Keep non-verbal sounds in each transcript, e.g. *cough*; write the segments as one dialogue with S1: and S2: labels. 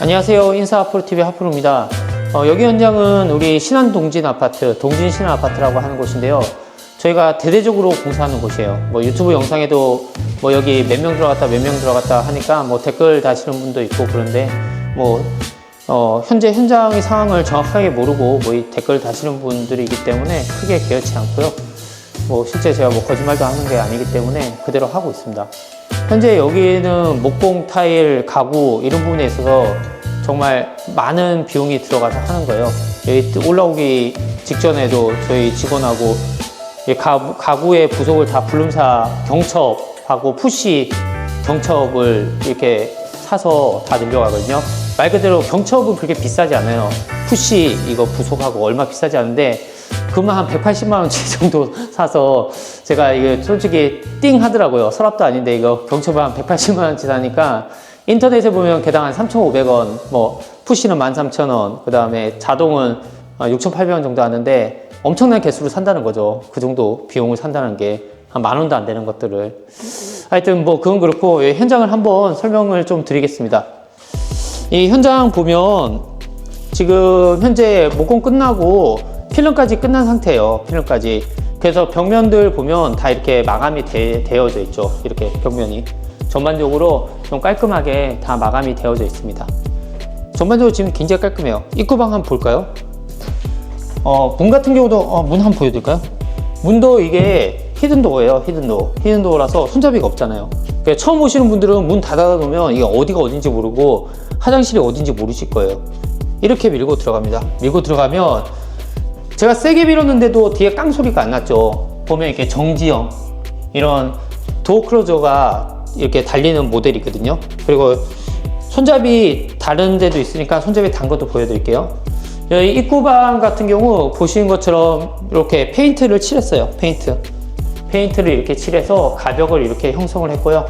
S1: 안녕하세요. 인사 하프로TV 하프로입니다. 어, 여기 현장은 우리 신안 동진 아파트, 동진 신안 아파트라고 하는 곳인데요. 저희가 대대적으로 공사하는 곳이에요. 뭐 유튜브 영상에도 뭐 여기 몇 명 들어갔다 몇 명 들어갔다 하니까 뭐 댓글 다시는 분도 있고 그런데 뭐 어, 현재 현장의 상황을 정확하게 모르고 뭐 이 댓글 다시는 분들이기 때문에 크게 개의치 않고요. 뭐 실제 제가 뭐 거짓말도 하는 게 아니기 때문에 그대로 하고 있습니다. 현재 여기는 목공 타일, 가구 이런 부분에 있어서 정말 많은 비용이 들어가서 하는 거예요. 여기 올라오기 직전에도 저희 직원하고 이 가- 가구의 부속을 다 불름사 경첩하고 푸시 경첩을 이렇게 사서 다 늘려가거든요. 말 그대로 경첩은 그렇게 비싸지 않아요. 푸시 이거 부속하고 얼마 비싸지 않은데 그만 한 180만 원치 *laughs* 정도 사서 제가 이게 솔직히 띵 하더라고요. 서랍도 아닌데 이거 경첩을 한 180만 원치 사니까 인터넷에 보면 개당 한 3,500원, 뭐 푸시는 13,000원, 그 다음에 자동은 6,800원 정도 하는데 엄청난 개수를 산다는 거죠. 그 정도 비용을 산다는 게 한 만 원도 안 되는 것들을. 하여튼 뭐 그건 그렇고 예, 현장을 한번 설명을 좀 드리겠습니다. 이 현장 보면 지금 현재 목공 끝나고 필름까지 끝난 상태예요. 필름까지. 그래서 벽면들 보면 다 이렇게 마감이 되, 되어져 있죠. 이렇게 벽면이. 전반적으로 좀 깔끔하게 다 마감이 되어져 있습니다. 전반적으로 지금 굉장히 깔끔해요. 입구방 한번 볼까요? 어, 문 같은 경우도 어, 문 한번 보여드릴까요? 문도 이게 히든도어예요. 히든도어. 히든도어라서 손잡이가 없잖아요. 그러니까 처음 오시는 분들은 문 닫아 놓으면 이게 어디가 어딘지 모르고 화장실이 어딘지 모르실 거예요. 이렇게 밀고 들어갑니다. 밀고 들어가면 제가 세게 밀었는데도 뒤에 깡 소리가 안 났죠. 보면 이렇게 정지형 이런 도어 클로저가 이렇게 달리는 모델이거든요. 그리고 손잡이 다른 데도 있으니까 손잡이 단 것도 보여드릴게요. 여기 입구방 같은 경우 보시는 것처럼 이렇게 페인트를 칠했어요. 페인트. 페인트를 이렇게 칠해서 가벽을 이렇게 형성을 했고요.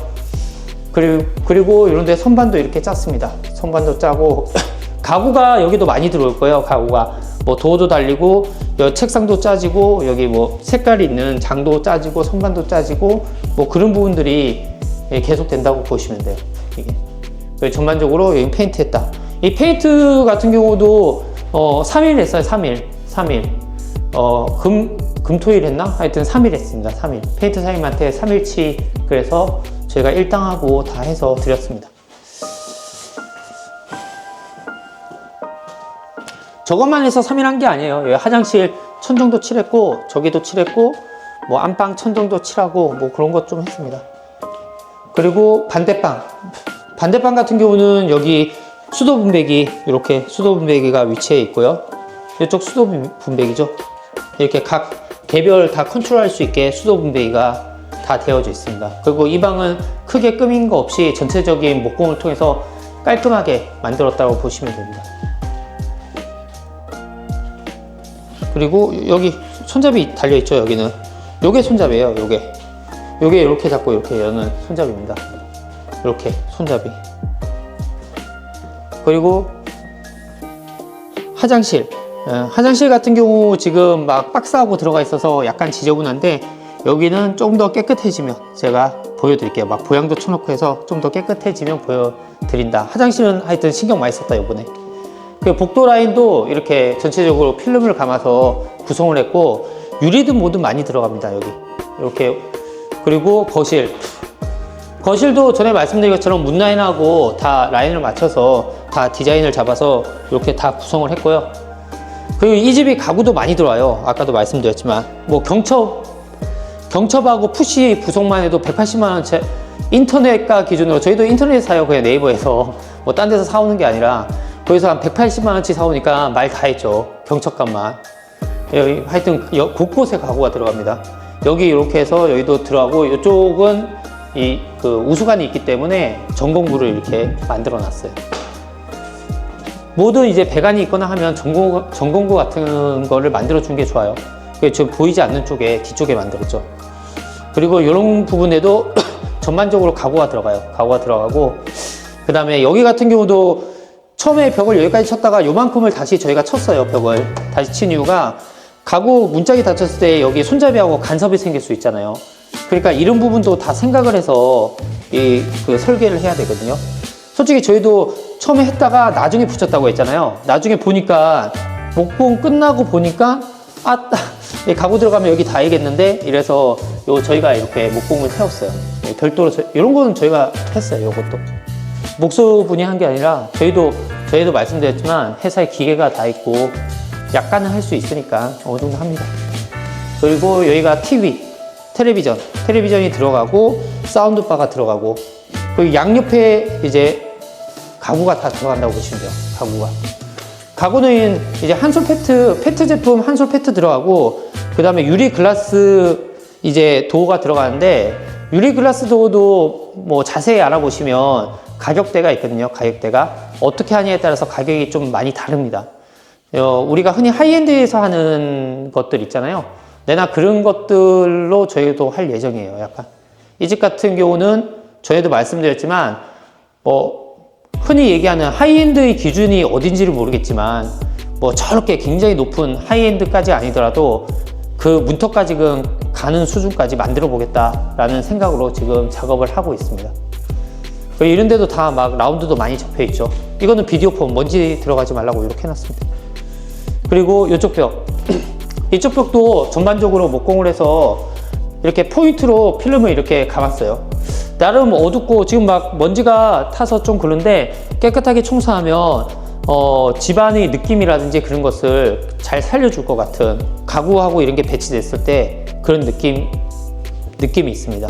S1: 그리고, 그리고 이런 데 선반도 이렇게 짰습니다. 선반도 짜고 *laughs* 가구가 여기도 많이 들어올 거예요. 가구가 뭐 도어도 달리고 책상도 짜지고 여기 뭐 색깔이 있는 장도 짜지고 선반도 짜지고 뭐 그런 부분들이 예, 계속 된다고 보시면 돼요. 이게 전반적으로 여기 페인트 했다. 이 페인트 같은 경우도 어 3일 했어요. 3일. 3일. 어, 금, 금토일 했나? 하여튼 3일 했습니다. 3일. 페인트 사장님한테 3일치 그래서 저희가 일당하고 다 해서 드렸습니다. 저것만 해서 3일 한 게 아니에요. 여기 화장실 천 정도 칠했고, 저기도 칠했고, 뭐 안방 천 정도 칠하고, 뭐 그런 것 좀 했습니다. 그리고 반대방. 반대방 같은 경우는 여기 수도 분배기, 이렇게 수도 분배기가 위치해 있고요. 이쪽 수도 분- 분배기죠. 이렇게 각 개별 다 컨트롤할 수 있게 수도 분배기가 다 되어져 있습니다. 그리고 이 방은 크게 꾸민 거 없이 전체적인 목공을 통해서 깔끔하게 만들었다고 보시면 됩니다. 그리고 여기 손잡이 달려 있죠 여기는. 요게 손잡이에요 요게. 요게 이렇게 잡고 이렇게 여는 손잡이입니다. 이렇게 손잡이. 그리고 화장실. 어, 화장실 같은 경우 지금 막 박스하고 들어가 있어서 약간 지저분한데 여기는 좀 더 깨끗해지면 제가 보여드릴게요. 막 보양도 쳐놓고 해서 좀 더 깨끗해지면 보여드린다. 화장실은 하여튼 신경 많이 썼다 요번에 그 복도 라인도 이렇게 전체적으로 필름을 감아서 구성을 했고 유리등 모두 많이 들어갑니다 여기. 이렇게. 그리고 거실. 거실도 전에 말씀드린 것처럼 문 라인하고 다 라인을 맞춰서 다 디자인을 잡아서 이렇게 다 구성을 했고요. 그리고 이 집이 가구도 많이 들어와요. 아까도 말씀드렸지만. 뭐 경첩. 경첩하고 푸시 구성만 해도 180만 원째 인터넷가 기준으로 저희도 인터넷 사요 그냥 네이버에서. 뭐 딴 데서 사오는 게 아니라 거기서 한 180만 원치 사오니까 말 다 했죠. 경첩값만. 여기 하여튼 여- 곳곳에 가구가 들어갑니다. 여기 이렇게 해서 여기도 들어가고 이쪽은 이 그 우수관이 있기 때문에 전공구를 이렇게 만들어 놨어요. 모든 이제 배관이 있거나 하면 전공, 전공구 같은 거를 만들어 주는 게 좋아요. 지금 보이지 않는 쪽에 뒤쪽에 만들었죠. 그리고 이런 부분에도 *clears throat* 전반적으로 가구가 들어가요. 가구가 들어가고 그 다음에 여기 같은 경우도 처음에 벽을 여기까지 쳤다가 요만큼을 다시 저희가 쳤어요. 벽을 다시 친 이유가 가구 문짝이 닫혔을 때 여기 손잡이하고 간섭이 생길 수 있잖아요. 그러니까 이런 부분도 다 생각을 해서 이 그 설계를 해야 되거든요. 솔직히 저희도 처음에 했다가 나중에 붙였다고 했잖아요. 나중에 보니까 목봉 끝나고 보니까 아, 이 가구 들어가면 여기 닿아야겠는데 이래서 요 저희가 이렇게 목봉을 세웠어요. 예, 별도로 저- 이런 거는 저희가 했어요. 이것도 목수분이 한 게 아니라 저희도 저희도 말씀드렸지만 회사에 기계가 다 있고 약간은 할 수 있으니까 어느 정도 합니다. 그리고 여기가 TV, 텔레비전, 텔레비전이 들어가고 사운드바가 들어가고 그리고 양옆에 이제 가구가 다 들어간다고 보시면 돼요. 가구가. 가구는 이제 한솔 페트, 페트 제품 한솔 페트 들어가고 그 다음에 유리 글라스 이제 도어가 들어가는데 유리 글라스 도어도 뭐 자세히 알아보시면 가격대가 있거든요. 가격대가 어떻게 하냐에 따라서 가격이 좀 많이 다릅니다. 어, 우리가 흔히 하이엔드에서 하는 것들 있잖아요. 내나 그런 것들로 저희도 할 예정이에요. 약간 이 집 같은 경우는 저희도 말씀드렸지만 뭐 흔히 얘기하는 하이엔드의 기준이 어딘지를 모르겠지만 뭐 저렇게 굉장히 높은 하이엔드까지 아니더라도 그 문턱까지 그 가는 수준까지 만들어 보겠다라는 생각으로 지금 작업을 하고 있습니다. 이런 데도 다 막 라운드도 많이 접혀 있죠. 이거는 비디오 폼 먼지 들어가지 말라고 이렇게 해놨습니다. 그리고 이쪽 벽. *clears throat* 이쪽 벽도 전반적으로 목공을 해서 이렇게 포인트로 필름을 이렇게 감았어요. 나름 어둡고 지금 막 먼지가 타서 좀 그런데 깨끗하게 청소하면 어, 집안의 느낌이라든지 그런 것을 잘 살려줄 것 같은 가구하고 이런 게 배치됐을 때 그런 느낌 느낌이 있습니다.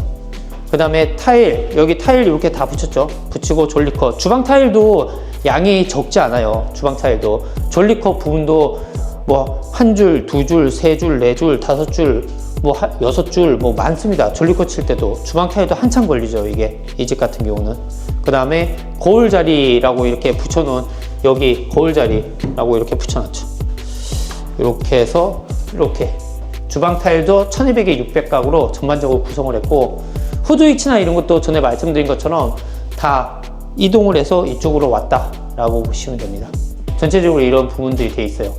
S1: 그 다음에 타일 여기 타일 이렇게 다 붙였죠 붙이고 졸리커 주방 타일도 양이 적지 않아요 주방 타일도 졸리커 부분도 뭐 한 줄, 두 줄, 세 줄, 네 줄, 다섯 줄, 뭐 하- 여섯 줄, 뭐 많습니다. 졸리커 칠 때도 주방 타일도 한참 걸리죠. 이게 이 집 같은 경우는 그 다음에 거울 자리라고 이렇게 붙여놓은 여기 거울 자리라고 이렇게 붙여놨죠. 이렇게 해서 이렇게 주방 타일도 1200에 600각으로 전반적으로 구성을 했고 후드 위치나 이런 것도 전에 말씀드린 것처럼 다 이동을 해서 이쪽으로 왔다 라고 보시면 됩니다. 전체적으로 이런 부분들이 돼 있어요.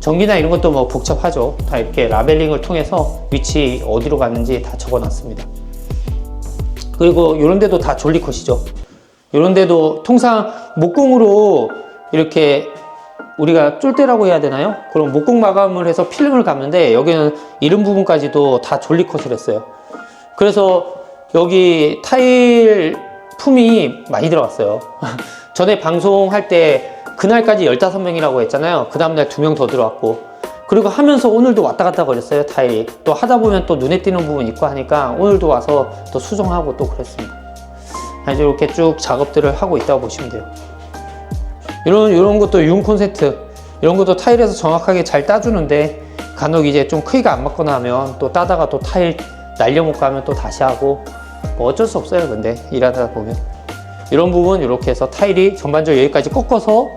S1: 전기나 이런 것도 뭐 복잡하죠. 다 이렇게 라벨링을 통해서 위치 어디로 갔는지 다 적어 놨습니다. 그리고 이런 데도 다 졸리컷이죠. 이런 데도 통상 목공으로 이렇게 우리가 쫄대라고 해야 되나요? 그럼 목공 마감을 해서 필름을 감는데 여기는 이런 부분까지도 다 졸리컷을 했어요. 그래서 여기 타일 품이 많이 들어갔어요. *laughs* 전에 방송할 때 그날까지 15명이라고 했잖아요. 그 다음날 2명 더 들어왔고. 그리고 하면서 오늘도 왔다 갔다 거렸어요, 타일이. 또 하다 보면 또 눈에 띄는 부분 있고 하니까 오늘도 와서 또 수정하고 또 그랬습니다. 이제 이렇게 쭉 작업들을 하고 있다고 보시면 돼요. 이런 이런 것도 융 콘센트 이런 것도 타일에서 정확하게 잘 따주는데 간혹 이제 좀 크기가 안 맞거나 하면 또 따다가 또 타일 날려 못 가면 또 다시 하고 뭐 어쩔 수 없어요 근데. 일하다 보면. 이런 부분 이렇게 해서 타일이 전반적으로 여기까지 꺾어서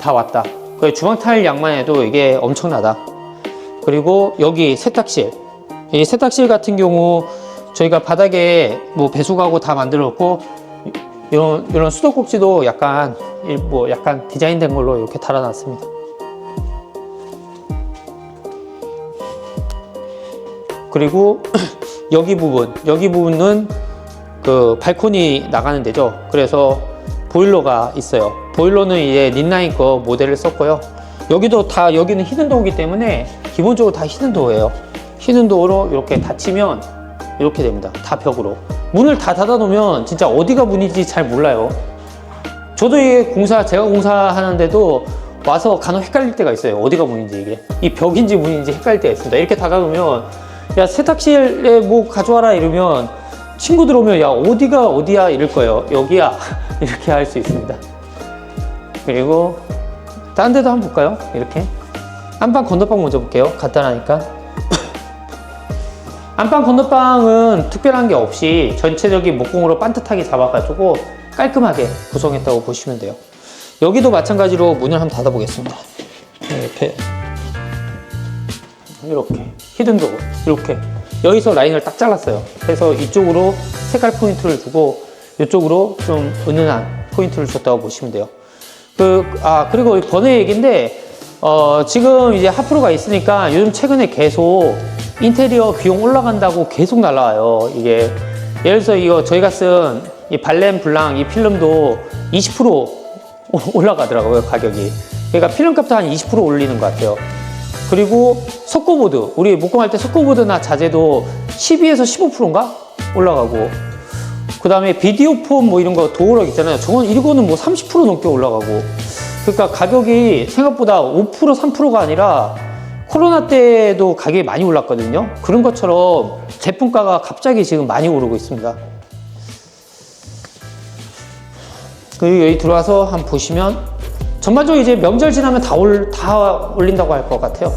S1: 다 왔다. 그 주방 타일 양만 해도 이게 엄청나다. 그리고 여기 세탁실. 이 세탁실 같은 경우 저희가 바닥에 뭐 배수가구 다 만들었고 이런 이런 수도꼭지도 약간 이- 뭐 약간 디자인된 걸로 이렇게 달아놨습니다. 그리고 여기 부분 여기 부분은 그 발코니 나가는 데죠. 그래서 보일러가 있어요. 보일러는 이제 린라인 거 모델을 썼고요. 여기도 다 여기는 히든 도어기 때문에 기본적으로 다 히든 도어예요. 히든 도어로 이렇게 닫히면 이렇게 됩니다. 다 벽으로. 문을 다 닫아 놓으면 진짜 어디가 문인지 잘 몰라요. 저도 이게 공사, 제가 공사하는데도 와서 간혹 헷갈릴 때가 있어요. 어디가 문인지 이게. 이 벽인지 문인지 헷갈릴 때가 있습니다. 이렇게 다가오면, 야, 세탁실에 뭐 가져와라 이러면 친구들 오면, 야, 어디가 어디야 이럴 거예요. 여기야. *laughs* 이렇게 할 수 있습니다. 그리고, 딴 데도 한번 볼까요? 이렇게. 안방 건너방 먼저 볼게요. 간단하니까. *laughs* 안방 건너방은 특별한 게 없이 전체적인 목공으로 반듯하게 잡아가지고 깔끔하게 구성했다고 보시면 돼요. 여기도 마찬가지로 문을 한번 닫아보겠습니다. 이렇게 이렇게 히든도어 이렇게 여기서 라인을 딱 잘랐어요. 그래서 이쪽으로 색깔 포인트를 주고 이쪽으로 좀 은은한 포인트를 줬다고 보시면 돼요. 그, 아, 그리고 이 번외 얘기인데, 어, 지금 이제 하프로가 있으니까 요즘 최근에 계속 인테리어 비용 올라간다고 계속 날라와요. 이게, 예를 들어서 이거 저희가 쓴 이 발렌 블랑 이 필름도 20% *laughs* 올라가더라고요 가격이. 그러니까 필름 값도 한 20% 올리는 것 같아요. 그리고 석고보드 우리 목공할 때 석고보드나 자재도 12에서 15%인가 올라가고 그 다음에 비디오 폼 뭐 이런 거 도어락 있잖아요. 저건 이거는 뭐 30% 넘게 올라가고 그러니까 가격이 생각보다 5% 3%가 아니라 코로나 때도 가격이 많이 올랐거든요. 그런 것처럼 제품가가 갑자기 지금 많이 오르고 있습니다. 그리고 여기 들어와서 한번 보시면 전반적으로 이제 명절 지나면 다, 올, 다 올린다고 할 것 같아요.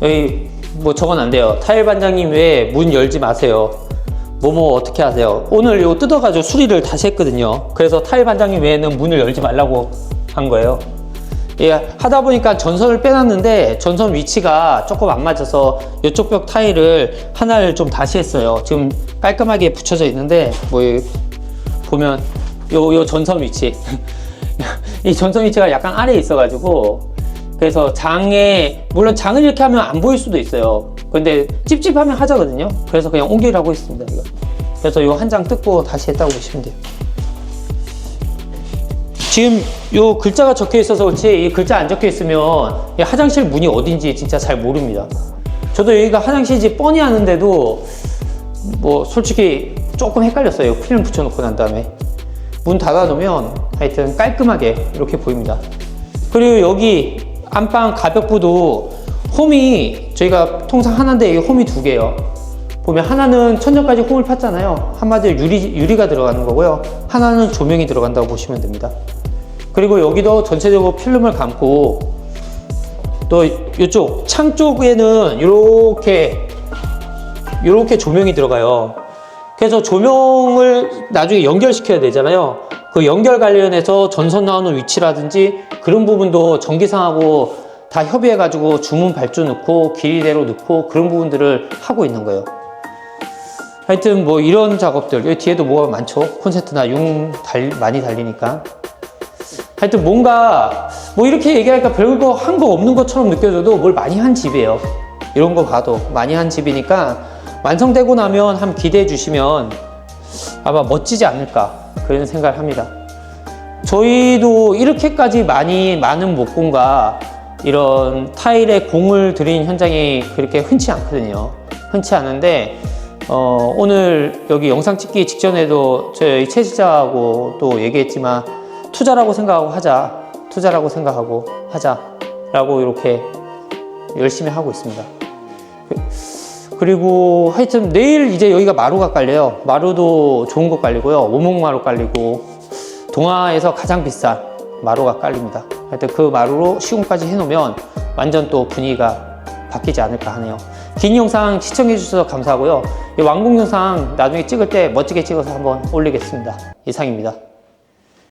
S1: 여기 뭐 저건 안 돼요. 타일 반장님 왜 문 열지 마세요. 뭐뭐 어떻게 하세요? 오늘 이거 뜯어가지고 수리를 다시 했거든요. 그래서 타일 반장님 외에는 문을 열지 말라고 한 거예요. 예, 하다 보니까 전선을 빼놨는데 전선 위치가 조금 안 맞아서 이쪽 벽 타일을 하나를 좀 다시 했어요. 지금 깔끔하게 붙여져 있는데 뭐 보면 요, 요 전선 위치 *laughs* 이 전선 위치가 약간 아래에 있어가지고 그래서 장에 물론 장을 이렇게 하면 안 보일 수도 있어요. 근데 찝찝하면 하자거든요. 그래서 그냥 옮기라고 했습니다. 이거. 그래서 요 한 장 뜯고 다시 했다고 보시면 돼요. 지금 요 글자가 적혀 있어서 그렇지 이 글자 안 적혀 있으면 이 화장실 문이 어딘지 진짜 잘 모릅니다. 저도 여기가 화장실인지 뻔히 아는데도 뭐 솔직히 조금 헷갈렸어요. 필름 붙여놓고 난 다음에 문 닫아 놓으면 하여튼 깔끔하게 이렇게 보입니다. 그리고 여기 안방 가벽부도 홈이 저희가 통상 하나인데 여기 홈이 두 개예요. 보면 하나는 천정까지 홈을 팠잖아요. 한마디로 유리, 유리가 들어가는 거고요. 하나는 조명이 들어간다고 보시면 됩니다. 그리고 여기도 전체적으로 필름을 감고 또 이쪽 창 쪽에는 이렇게 이렇게 조명이 들어가요. 그래서 조명을 나중에 연결시켜야 되잖아요. 그 연결 관련해서 전선 나오는 위치라든지 그런 부분도 전기상하고 다 협의해가지고 주문 발주 넣고 길이대로 넣고 그런 부분들을 하고 있는 거예요. 하여튼 뭐 이런 작업들 여기 뒤에도 뭐가 많죠. 콘센트나 융 달, 많이 달리니까. 하여튼 뭔가 뭐 이렇게 얘기하니까 별거 한 거 없는 것처럼 느껴져도 뭘 많이 한 집이에요. 이런 거 봐도 많이 한 집이니까 완성되고 나면 한번 기대해 주시면 아마 멋지지 않을까 그런 생각을 합니다. 저희도 이렇게까지 많이 많은 목공과 이런 타일에 공을 들인 현장이 그렇게 흔치 않거든요. 흔치 않은데 어, 오늘 여기 영상 찍기 직전에도 저희 최 지자하고 또 얘기했지만 투자라고 생각하고 하자. 투자라고 생각하고 하자라고 이렇게 열심히 하고 있습니다. 그리고 하여튼 내일 이제 여기가 마루가 깔려요. 마루도 좋은 거 깔리고요. 오목마루 깔리고 동아에서 가장 비싼 마루가 깔립니다. 하여튼 그 마루로 시공까지 해놓으면 완전 또 분위기가 바뀌지 않을까 하네요. 긴 영상 시청해 주셔서 감사하고요. 이 완공 영상 나중에 찍을 때 멋지게 찍어서 한번 올리겠습니다. 이상입니다.